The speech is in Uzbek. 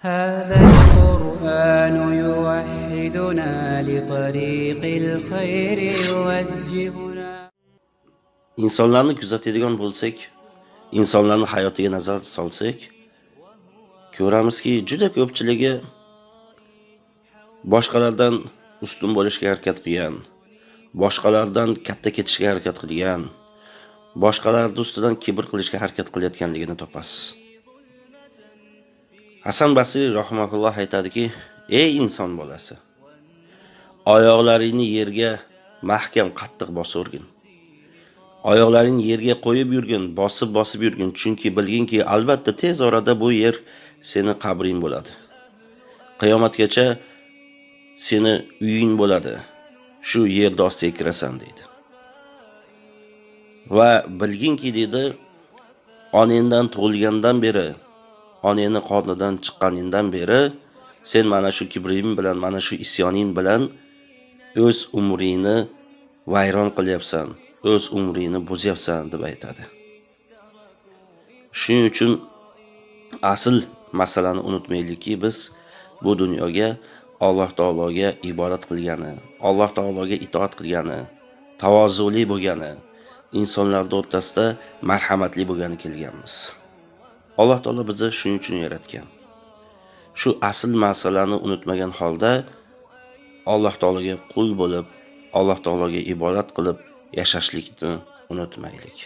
هذا القرآن يوحدنا لطريق الخير يوجهنا insonlarni kuzatadigan bo'lsak insonlarni hayotiga nazar solsak ko'ramizki juda ko'pchiligi boshqalardan ustun bo'lishga harakat qilgan boshqalardan katta ketishga harakat qilgan boshqalarni ustidan kibr qilishga harakat qilayotganligini topasiz hasan basriy rahmatulloh aytadiki ey inson bolasi oyoqlaringni yerga mahkam qattiq bosavergin oyoqlaringni yerga qo'yib yurgin bosib bosib yurgin. Chunki bilginki albatta tez orada bu yer seni qabring bo'ladi. Qiyomatgacha seni uying bo'ladi. Shu yerda ostiga kirasan deydi. Va bilginki deydi onangdan tug'ilgandan beri onangni qornidan chiqqaningdan beri sen mana shu kibring bilan mana shu isyoning bilan o'z umringni vayron qilyapsan o'z umringni buzyapsan deb aytadi. Shuning uchun asl masalani unutmaylikki biz bu dunyoga alloh taologa ibodat qilgani alloh taologa itoat qilgani tavozuli bo'lgani insonlarni o'rtasida marhamatli bo'lgani kelganmiz. Alloh taolo bizni shuning uchun yaratgan. Shu asl masalani unutmagan holda alloh taologa qul bo'lib alloh taologa ibodat qilib yashashlikni unutmaylik.